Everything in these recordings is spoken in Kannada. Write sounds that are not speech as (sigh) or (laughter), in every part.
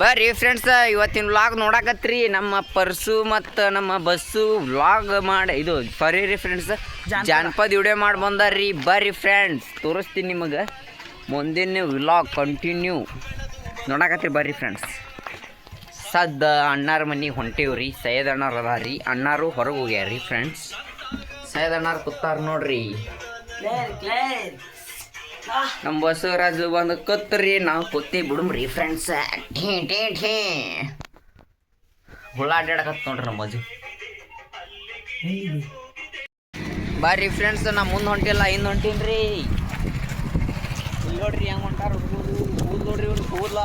ಬರ್ರಿ ಫ್ರೆಂಡ್ಸ್ ಇವತ್ತಿನ ವ್ಲಾಗ್ ನೋಡಾಕತ್ರಿ. ನಮ್ಮ ಪರ್ಸು ಮತ್ತು ನಮ್ಮ ಬಸ್ಸು ವ್ಲಾಗ್ ಮಾಡಿ ಇದು ಸಾರಿ ರೀ ಫ್ರೆಂಡ್ಸ್ ಜಾನಪದ. ವಿಡಿಯೋ ಮಾಡಿ ಬಂದಾರ್ರಿ. ಬರ್ರಿ ಫ್ರೆಂಡ್ಸ್ ತೋರಿಸ್ತೀನಿ ನಿಮಗೆ. ಮುಂದಿನ ವ್ಲಾಗ್ ಕಂಟಿನ್ಯೂ ನೋಡಾಕತ್ರಿ ಬರ್ರಿ ಫ್ರೆಂಡ್ಸ್ ಸದ್ದ ಅಣ್ಣಾರ ಮನೆಗೆ ಹೊಂಟೇವ್ರಿ ಸೈಯದ್ ಅಣ್ಣಾರ್ ಅದಾರ ರೀ ಅಣ್ಣಾರು ಹೊರಗೆ ಹೋಗ್ಯಾರ್ರಿ ಫ್ರೆಂಡ್ಸ್ ಸೈಯದ್ ಅಣ್ಣಾರ್ ಕೂತಾರ ನೋಡ್ರಿ. ನಮ್ಮ ಬಸವರಾಜು ಬಂದು ಕತ್ರಿ, ನಾವು ಕೊತ್ತಿ ಬಿಡುಮ್ರಿ ಫ್ರೆಂಡ್ಸ್ ಠೇ ಠೇ ಠೇ ಹುಳ ಅಡ್ಡಾಡಕತ್ ನೋಡ್ರಿ ನಮ್ಮ ಮಜು ಬಾರಿ ಫ್ರೆಂಡ್ಸ್ ನಾ ಮುಂದೆ ಹೊಂಟಿಲ್ಲ, ಹಿಂದೆ ಹೊಂಟೀನ್ರಿ. ಇಲ್ಲಿ ನೋಡ್ರಿ ಹೆಂಗ್ ಹೊಂಟಾರ ಹುಡುಗರು. ಕೂದ್ ನೋಡ್ರಿ ಇವ್ರು ಕೂದ್ಲ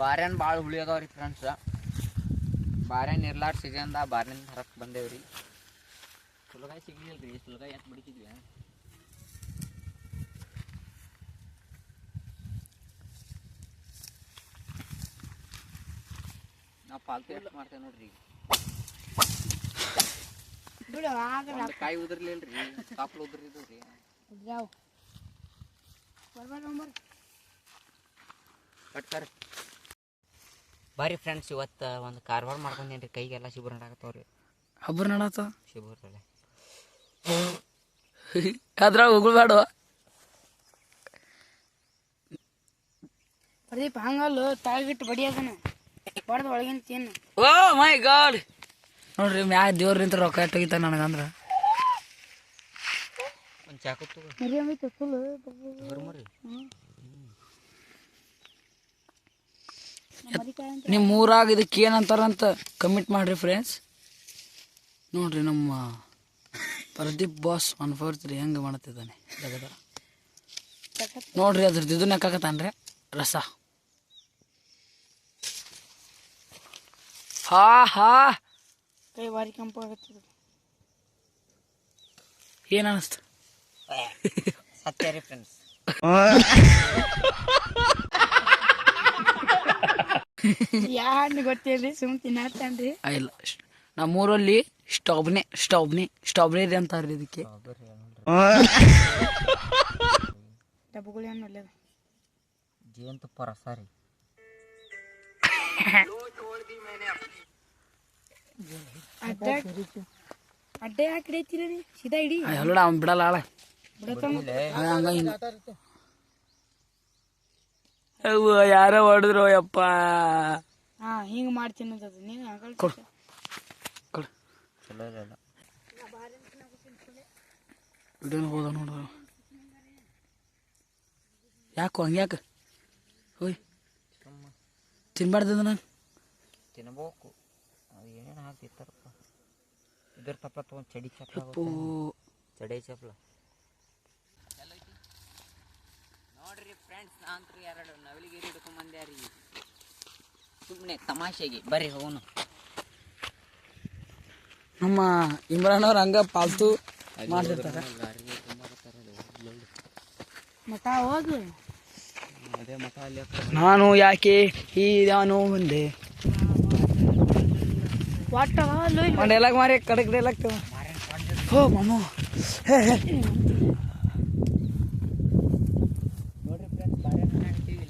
ಬಾರ್ಯಾನ್ ಭಾಳ ಹುಳಿ ಅದಾವ್ರಿ ಫ್ರೆಂಡ್ಸ್ ಬಾರ್ಯಾನ್ ಇರ್ಲಾರ ಸೀಸನ್ದಾಗ ಬಾರ್ಯಾನ್ ಹರಕ್ ಬಂದೇವ್ರಿ. ಸುಲಗಾಯಿ ಸಿಗ್ಲಿಲ್ರಿ ಸುಲಗಾಯಿ ಯಾಕೆ ಬಡಿತಿದ್ವಿ. ನಾವು ಪಾಲ್ತು ಎಷ್ಟು ಮಾಡ್ತೇವೆ ನೋಡ್ರಿ. ಕಾಯಿ ಉದ್ರಲಿಲ್ರಿ ಕಾಪ್ಲು ಉದ್ರಿದ್ರಿ ಕಟ್ತಾರೆ ಬಾರಿ ಫ್ರೆಂಡ್ಸ್ ಇವತ್ತು ಒಂದು ಕಾರ್ವಾರ ಮಾಡ್ಕೊಂಡೇನ್ರಿ ಕೈಗೆಲ್ಲ ಶಿಬಿರ ನಡಾಕತ್ತವ್ರಿ ಹಬ್ಬರ ನಡಾತ ಶಿಬರ್ ಅದ್ರಾಗ ಉಗುಳ್ಬೇಡ ಪ್ರದೀಪ್ ಹಂಗಲ್ಲ ತಾಗಿಟ್ಟು ಬಡಿಯೋದನ ಬಡ್ದು ಒಳಗಿನ ತಿನ್ನು. Oh my god. ನೋಡ್ರಿ ಮ್ಯಾಗ ದೇವ್ರ ನಿಂತ ರೊಕ್ಕ ಇಟ್ಟೋಗಿತ್ತ ನನಗಂದ್ರ. ಒಂದು ಚಾಕು ತಗೋ. ಮರಿ ಐತೆ ಫುಲ್. ಬರ್ಮರಿ ನಿಮ್ಮ ಊರಾಗ ಇದಕ್ಕೆ ಏನಂತಾರಂತ ಕಮಿಟ್ ಮಾಡ್ರಿ ಫ್ರೆಂಡ್ಸ್ ನೋಡ್ರಿ ನಮ್ಮ Pradeep boss one four three ಹೆಂಗೆ ಮಾಡ್ತಿದ್ದಾನೆ ಜಗದ? ನೋಡ್ರಿ ಅದ್ರದ್ದು ಇದನ್ನ ಹಾಕತ್ತಾನ್ರಿ ರಸ. ಹಾ ಹಾ. ಕೈ ಬಾರಿ ಕೆಂಪು ಏನ ಅನಿಸ್ತು? ಸತ್ಯ ರೀ ಫ್ರೆಂಡ್ಸ್ (laughs) ಯಾ ಹಣ್ಣು ಗೊತ್ತಿಲ್ರಿ ಸುಮ್ ತಿನ್ನತ್ತನ್ರಿ ಇಲ್ಲ ನಮ್ಮೂರಲ್ಲಿ ಸ್ಟಾಬ್ನೆ ಸ್ಟಾಬ್ನೆ ಸ್ಟ್ರಾಬೆರಿ ಅಂತಾರೆ ಇದಕ್ಕೆ. ಡಬ್ಬಗಳು ಹಣ್ಣು ಒಳ್ಳೇದು ಜೇನುತುಪ್ಪ ರಸ ರೀ. ಅಡ್ಡ ಅಡ್ಡೆ ಯಾಕೆ ಹಿಡಿತೀರಿ ರೀ ಸೀದಾ ಹಿಡಿ ಎಲ್ಲ ಅವ್ನು ಬಿಡಲ್ಲ ಆಳ. ಬಿಡತಮ್ಮ ಹಂಗ ಹಿಂಗ. ಅವ್ವ ಯಾರೋ ಹೊಡೆದ್ರು ಯಪ್ಪ ಹಾ ಹಿಂಗ್ ಮಾಡ್ತೀನಿ ನೀನು ಚಲೋ ಇಲ್ಲ ವಿಡಿಯೋನ ಹೋದ ನೋಡು. ಯಾಕೋ ಹಂಗ್ಯಾಕೆ ಹೋಯ್. ತಿನ್ಬಾರ್ದು ನಾನು ತಿನ್ಬೇಕು. ಅದು ಏನೇನು ಹಾಕ್ತಿರ್ತಾರಪ್ಪ ಇದ್ರ ತಪ್ಪ ತೊಗೊಂಡು ಚಡಿ ಚಪ್ಲ ಚಡಿ ಚಪ್ಲ. ನೋಡ್ರಿ ಫ್ರೆಂಡ್ಸ್ ನಾನು ಎರಡು ನವಲಿಗಿರಿ ಹಿಡ್ಕೊಂಬಂದ್ಯಾರಿ ಸುಮ್ಮನೆ ತಮಾಷೆಗೆ. ಬರ್ರಿ ಹೋಗೋನು ನಮ್ಮ ಇಮ್ರಾನ್ ಅವ್ರ ಹಂಗ ಪಾಲ್ತು ಮಾಡ್ತಿರ್ತಾರ. ಮಠ ಹೋಗು. ಅದೇ ಮಠ ಅಲ್ಲಿ ನಾನು ಯಾಕೆ ಈ ನಾನು ಒಂದೇ? ಡೈಲಾಗ್ ಮಾರಿ ಕಡಕ್ ಡೈಲಾಗ್ ಹೋ ಮಮ್ಮ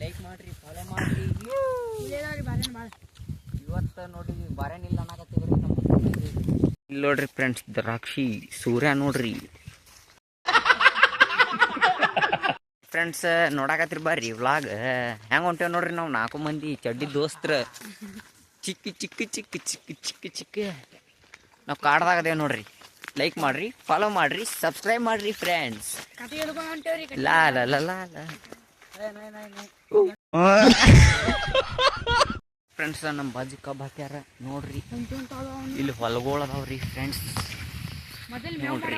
ಲೈಕ್ ಮಾಡ್ರಿ ಫಾಲೋ ಮಾಡ್ರಿ. ಇವತ್ತು ನೋಡಿ ಅನ್ನಕತ್ತೀವ್ರಿ ನಮ್ಮ ಇಲ್ಲಿ ನೋಡ್ರಿ ಫ್ರೆಂಡ್ಸ್ ದ್ರಾಕ್ಷಿ ಸೂರ್ಯ ನೋಡ್ರಿ. ಫ್ರೆಂಡ್ಸ್ ನೋಡಾಕತ್ರಿ ಬರ್ರಿ ವ್ಲಾಗ್ ಹೆಂಗ್ ಹೊಂಟೇವ್ ನೋಡ್ರಿ ನಾವು ನಾಲ್ಕು ಮಂದಿ ಚಡ್ಡಿ ದೋಸ್ತ್ರ. ಚಿಕ್ಕ ಚಿಕ್ಕ ಚಿಕ್ಕ ಚಿಕ್ಕ ಚಿಕ್ಕ ಚಿಕ್ಕ. ನಾವು ಕಾಡ್ದಾಗ ಅದೇವ್ ನೋಡ್ರಿ. ಲೈಕ್ ಮಾಡ್ರಿ ಫಾಲೋ ಮಾಡ್ರಿ ಸಬ್ಸ್ಕ್ರೈಬ್ ಮಾಡ್ರಿ ಫ್ರೆಂಡ್ಸ್ ಲಾ ಲಾ ಲಾ ಲಾ ಫ್ರೆಂಡ್ಸ್ ನಮ್ಮ ಬಾಜಿ ಕಬ್ಬ್ ಹಾಕ್ಯಾರ. ನೋಡ್ರಿ. ಇಲ್ಲಿ ಹೊಲಗಳು ಅದಾವ್ರಿ ಫ್ರೆಂಡ್ಸ್ ನೋಡ್ರಿ.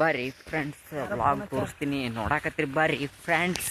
ಬರ್ರಿ ಫ್ರೆಂಡ್ಸ್ ವ್ಲಾಗ್ ತೋರಿಸ್ತೀನಿ. ನೋಡಾಕತ್ರಿ. ಬರ್ರಿ ಫ್ರೆಂಡ್ಸ್